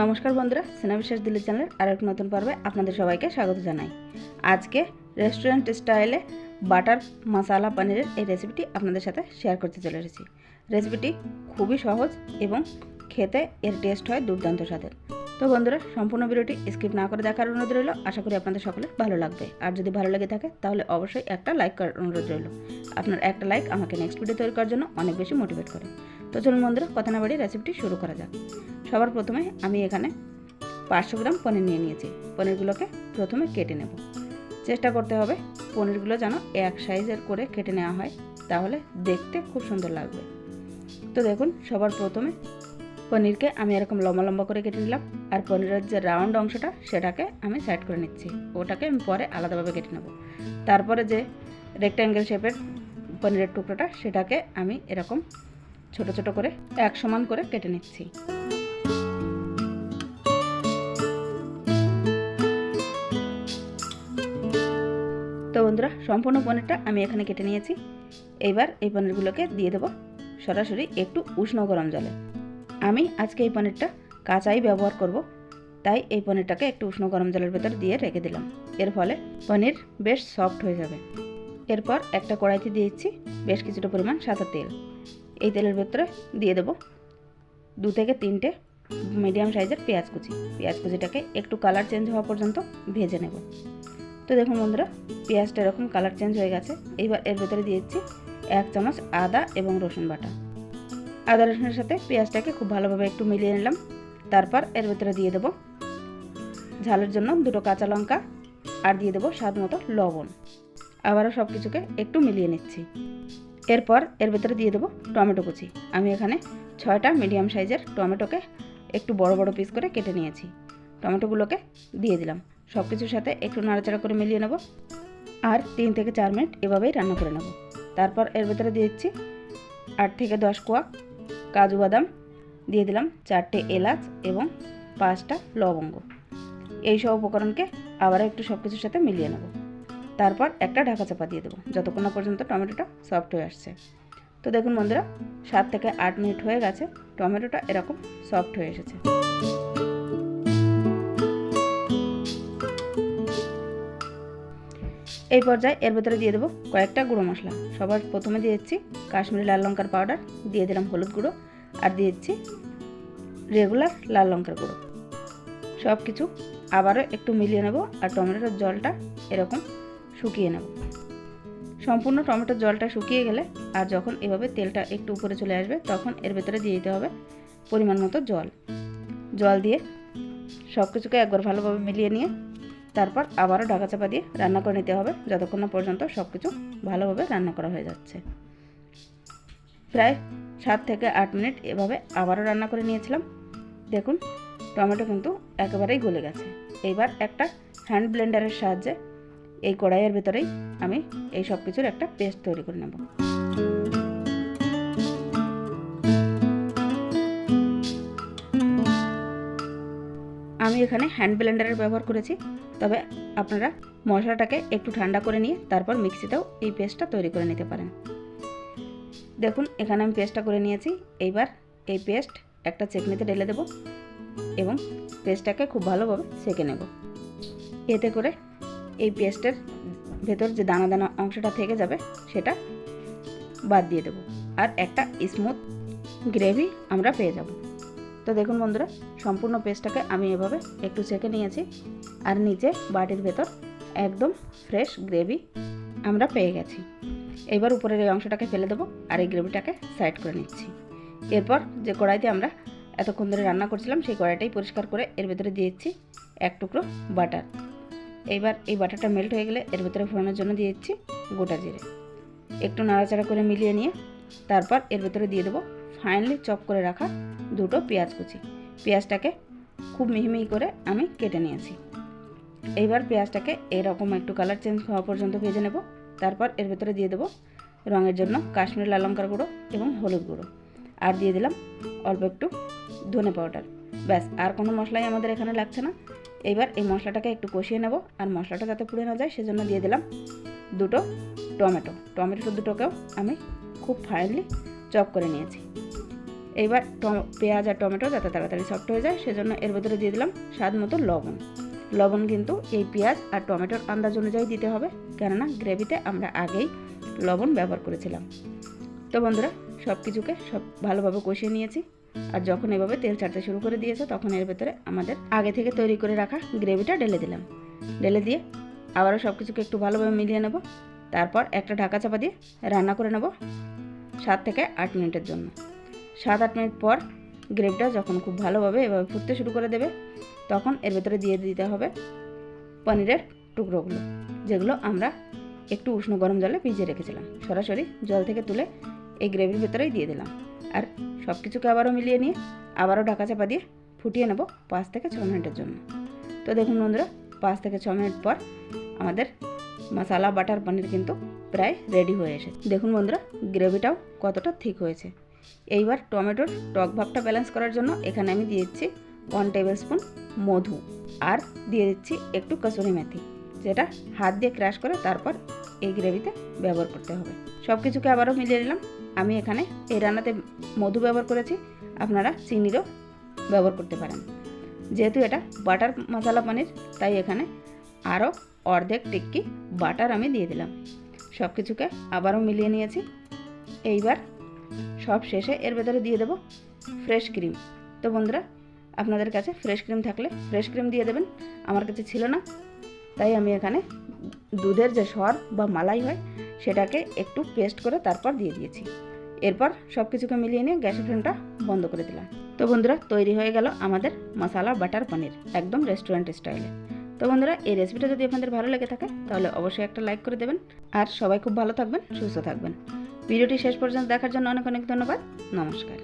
নমস্কার বন্ধুরা সিনা বিশ্বাস দিল্লি চ্যানেলের আর এক নতুন পর্বে আপনাদের সবাইকে স্বাগত জানাই। আজকে রেস্টুরেন্ট স্টাইলে বাটার মশালা পনিরের এই রেসিপিটি আপনাদের সাথে শেয়ার করতে চলে এসেছি। রেসিপিটি খুবই সহজ এবং খেতে এর টেস্ট হয় দুর্দান্ত স্বাদের। তো বন্ধুরা, সম্পূর্ণ ভিডিওটি স্কিপ না করে দেখার অনুরোধ রইল। আশা করি আপনাদের সকলের ভালো লাগবে। আর যদি ভালো লেগে থাকে, তাহলে অবশ্যই একটা লাইক করার অনুরোধ রইল। আপনার একটা লাইক আমাকে নেক্সট ভিডিও তৈরি করার জন্য অনেক বেশি মোটিভেট করে। তো চলুন বন্ধুরা, কথা না বাড়িয়ে রেসিপিটি শুরু করা যাক। সবার প্রথমে আমি এখানে পাঁচশো গ্রাম পনির নিয়ে নিয়েছি। পনিরগুলোকে প্রথমে কেটে নেব। চেষ্টা করতে হবে পনিরগুলো যেন এক সাইজের করে কেটে নেওয়া হয়, তাহলে দেখতে খুব সুন্দর লাগবে। তো দেখুন, সবার প্রথমে পনিরকে আমি এরকম লম্বা লম্বা করে কেটে নিলাম, আর পনিরের যে রাউন্ড অংশটা সেটাকে আমি সাইড করে নিচ্ছি। ওটাকে আমি পরে আলাদাভাবে কেটে নেব। তারপরে যে রেক্ট্যাঙ্গেল শেপের পনিরের টুকরোটা, সেটাকে আমি এরকম ছোট ছোট করে এক সমান করে কেটে নিচ্ছি। তো বন্ধুরা, সম্পূর্ণ পনিরটা আমি এখানে কেটে নিয়েছি। এইবার এই পনিরগুলোকে দিয়ে দেবো সরাসরি একটু উষ্ণ গরম জলে। আমি আজকে এই পনিরটা কাঁচাই ব্যবহার করব। তাই এই পনিরটাকে একটু উষ্ণ গরম জলের ভেতর দিয়ে রেখে দিলাম। এর ফলে পনির বেশ সফট হয়ে যাবে। এরপর একটা কড়াইতে দিয়েছি বেশ কিছুটা পরিমাণ সাদা তেল। এই তেলের ভেতরে দিয়ে দেবো দু থেকে তিনটে মিডিয়াম সাইজের পেঁয়াজ কুচি। পেঁয়াজ কুচিটাকে একটু কালার চেঞ্জ হওয়া পর্যন্ত ভেজে নেব। তো দেখুন বন্ধুরা, পেঁয়াজটা এরকম কালার চেঞ্জ হয়ে গেছে। এইবার এর ভেতরে দিয়েছি এক চামচ আদা এবং রসুন বাটা। আদা রসুনের সাথে পেঁয়াজটাকে খুব ভালোভাবে একটু মিলিয়ে নিলাম। তারপর এর ভেতরে দিয়ে দেবো ঝালের জন্য দুটো কাঁচা লঙ্কা আর দিয়ে দেবো স্বাদ মতো লবণ। আবারও সব কিছুকে একটু মিলিয়ে নিচ্ছি। এরপর এর ভেতরে দিয়ে দেবো টমেটো কুচি। আমি এখানে ছয়টা মিডিয়াম সাইজের টমেটোকে একটু বড় বড় পিস করে কেটে নিয়েছি। টমেটোগুলোকে দিয়ে দিলাম। সব কিছুর সাথে একটু নাড়াচাড়া করে মিলিয়ে নেব আর তিন থেকে চার মিনিট এভাবেই রান্না করে নেব। তারপর এর ভেতরে দিয়ে দিচ্ছি আট থেকে দশ কোয়া কাজু বাদাম দিয়ে দিলাম চারটে এলাচ এবং পাঁচটা লবঙ্গ। এই সব উপকরণকে আবার একটু সব কিছুর সাথে মিলিয়ে নেব। তারপর একটা ঢাকা চাপা দিয়ে দেবো। যতক্ষণ না পর্যন্ত টমেটোটা সফট হয়ে আসছে। তো দেখুন বন্ধুরা, সাত থেকে আট মিনিট হয়ে গেছে। টমেটোটা এরকম সফট হয়ে এসেছে। এই পর্যায়ে এর ভেতরে দিয়ে দেবো কয়েকটা গুঁড়ো মশলা। সবার প্রথমে দিয়েছি কাশ্মীরি লাল লঙ্কার পাউডার দিয়ে দিলাম হলুদ গুঁড়ো, আর দিয়েছি রেগুলার লাল লঙ্কার গুঁড়ো। সব কিছু আবারও একটু মিলিয়ে নেব, আর টমেটোর জলটা এরকম শুকিয়ে নেব। সম্পূর্ণ টমেটোর জলটা শুকিয়ে গেলে, আর যখন এভাবে তেলটা একটু উপরে চলে আসবে, তখন এর ভেতরে দিয়ে দিতে হবে পরিমাণ মতো জল। জল দিয়ে সব কিছুকে একবার ভালোভাবে মিলিয়ে নিয়ে তারপর আবারও ঢাকা চাপা দিয়ে রান্না করে নিতে হবে। যতক্ষণ না পর্যন্ত সব কিছু ভালোভাবে রান্না করা হয়ে যাচ্ছে। প্রায় সাত থেকে আট মিনিট এভাবে আবারও রান্না করে নিয়েছিলাম। দেখুন, টমেটো কিন্তু একেবারেই গলে গেছে। এইবার একটা হ্যান্ড ব্লেন্ডারের সাহায্যে এই কড়াইয়ের ভেতরেই আমি এই সব কিছুর একটা পেস্ট তৈরি করে নেব। আমি এখানে হ্যান্ড ব্লেন্ডারের ব্যবহার করেছি। তবে আপনারা মশলাটাকে একটু ঠান্ডা করে নিয়ে তারপর মিক্সিতেও এই পেস্টটা তৈরি করে নিতে পারেন। দেখুন, এখানে আমি পেস্টটা করে নিয়েছি। এইবার এই পেস্ট একটা চেকনিতে ঢেলে দেব এবং পেস্টটাকে খুব ভালোভাবে সেঁকে নেব। এতে করে এই পেস্টের ভেতর যে দানা দানা অংশটা থেকে যাবে, সেটা বাদ দিয়ে দেবো। আর একটা স্মুথ গ্রেভি আমরা পেয়ে যাব। তো দেখুন বন্ধুরা, সম্পূর্ণ পেস্টটাকে আমি এভাবে একটু চেকে নিয়েছি। আর নিচে বাটির ভেতর একদম ফ্রেশ গ্রেভি আমরা পেয়ে গেছি। এবার উপরের এই অংশটাকে ফেলে দেবো আর এই গ্রেভিটাকে সাইড করে নিচ্ছি। এরপর যে কড়াইতে আমরা এতক্ষণ ধরে রান্না করছিলাম, সেই কড়াইটাই পরিষ্কার করে এর ভেতরে দিয়েছি এক টুকরো বাটার। এইবার এই বাটারটা মেল্ট হয়ে গেলে এর ভেতরে ফোড়ানোর জন্য দিয়েছি গোটা জিরে। একটু নাড়াচাড়া করে মিলিয়ে নিয়ে তারপর এর ভেতরে দিয়ে দেবো ফাইনালি চপ করে রাখা দুটো পেঁয়াজ কুচি। পেঁয়াজটাকে খুব মিহি মিহি করে আমি কেটে নিয়েছি। এইবার পেঁয়াজটাকে এরকম একটু কালার চেঞ্জ হওয়া পর্যন্ত ভেজে নেব। তারপর এর ভেতরে দিয়ে দেবো রঙের জন্য কাশ্মীরি লাল লঙ্কার গুঁড়ো এবং হলুদ গুঁড়ো। আর দিয়ে দিলাম অল্প একটু ধনে পাউডার। ব্যাস, আর কোনো মশলাই আমাদের এখানে লাগছে না। এইবার এই মশলাটাকে একটু কষিয়ে নেব আর মশলাটা যাতে পুড়ে না যায় সেজন্য দিয়ে দিলাম দুটো টমেটো। টমেটো দুটোকেও আমি খুব ফাইনলি চপ করে নিয়েছি। এইবার পেঁয়াজ আর টমেটো যাতে তাড়াতাড়ি সফট হয়ে যায়, সেজন্য এর ভেতরে দিয়ে দিলাম স্বাদ মতো লবণ। লবণ কিন্তু এই পেঁয়াজ আর টমেটোর আন্দাজ অনুযায়ী দিতে হবে, কেননা গ্রেভিতে আমরা আগেই লবণ ব্যবহার করেছিলাম। তো বন্ধুরা সব কিছুকে সব ভালোভাবে কষিয়ে নিয়েছি, আর যখন এভাবে তেল ছাড়তে শুরু করে দিয়েছে, তখন এর ভেতরে আমাদের আগে থেকে তৈরি করে রাখা গ্রেভিটা ঢেলে দিলাম। ঢেলে দিয়ে আবারও সব কিছুকে একটু ভালোভাবে মিলিয়ে নেব, তারপর একটা ঢাকা চাপা দিয়ে রান্না করে নেব সাত থেকে আট মিনিটের জন্য। সাত আট মিনিট পর গ্রেভিটা যখন খুব ভালোভাবে এভাবে ফুটতে শুরু করে দেবে, তখন এর ভেতরে দিয়ে দিতে হবে পনিরের টুকরোগুলো, যেগুলো আমরা একটু উষ্ণ গরম জলে ভিজিয়ে রেখেছিলাম। সরাসরি জল থেকে তুলে এই গ্রেভির ভেতরেই দিয়ে দিলাম। আর সব কিছুকে আবারও মিলিয়ে নিয়ে আবারও ঢাকা চাপা দিয়ে ফুটিয়ে নেব পাঁচ থেকে ছ মিনিটের জন্য। তো দেখুন বন্ধুরা, পাঁচ থেকে ছ মিনিট পর আমাদের মশালা, বাটার, পনির কিন্তু প্রায় রেডি হয়ে এসেছে। দেখুন বন্ধুরা, গ্রেভিটাও কতটা ঠিক হয়েছে। এইবার টমেটোর টক ভাবটা ব্যালেন্স করার জন্য এখানে আমি দিয়ে দিচ্ছি ওয়ান টেবিল স্পুন মধু আর দিয়ে দিচ্ছি একটু কসুরি মেথি, যেটা হাত দিয়ে ক্রাশ করে তারপর এই গ্রেভিতে ব্যবহার করতে হবে। সব কিছুকে আবারও মিলিয়ে নিলাম। আমি এখানে এই রান্নাতে মধু ব্যবহার করেছি। আপনারা চিনিরও ব্যবহার করতে পারেন। যেহেতু এটা বাটার মশলা পানির তাই এখানে আরও অর্ধেক টিক্কি বাটার আমি দিয়ে দিলাম। সব কিছুকে আবারও মিলিয়ে নিয়েছি। এইবার সব শেষে এর ভেতরে দিয়ে দেবো ফ্রেশ ক্রিম তো বন্ধুরা, আপনাদের কাছে ফ্রেশ ক্রিম থাকলে ফ্রেশ ক্রিম দিয়ে দেবেন, আমার কাছে ছিল না। তাই আমি এখানে দুধের যে সর বা মালাই হয়, সেটাকে একটু পেস্ট করে তারপর দিয়ে দিয়েছি। এরপর সব কিছুকে মিলিয়ে নিয়ে গ্যাসের ফ্লেমটা বন্ধ করে দিলাম। তো বন্ধুরা, তৈরি হয়ে গেল আমাদের মশালা বাটার পনির একদম রেস্টুরেন্ট স্টাইলে তো বন্ধুরা, এই রেসিপিটা যদি আপনাদের ভালো লেগে থাকে, তাহলে অবশ্যই একটা লাইক করে দেবেন। আর সবাই খুব ভালো থাকবেন, সুস্থ থাকবেন। ভিডিওটি শেষ পর্যন্ত দেখার জন্য অনেক অনেক ধন্যবাদ। নমস্কার।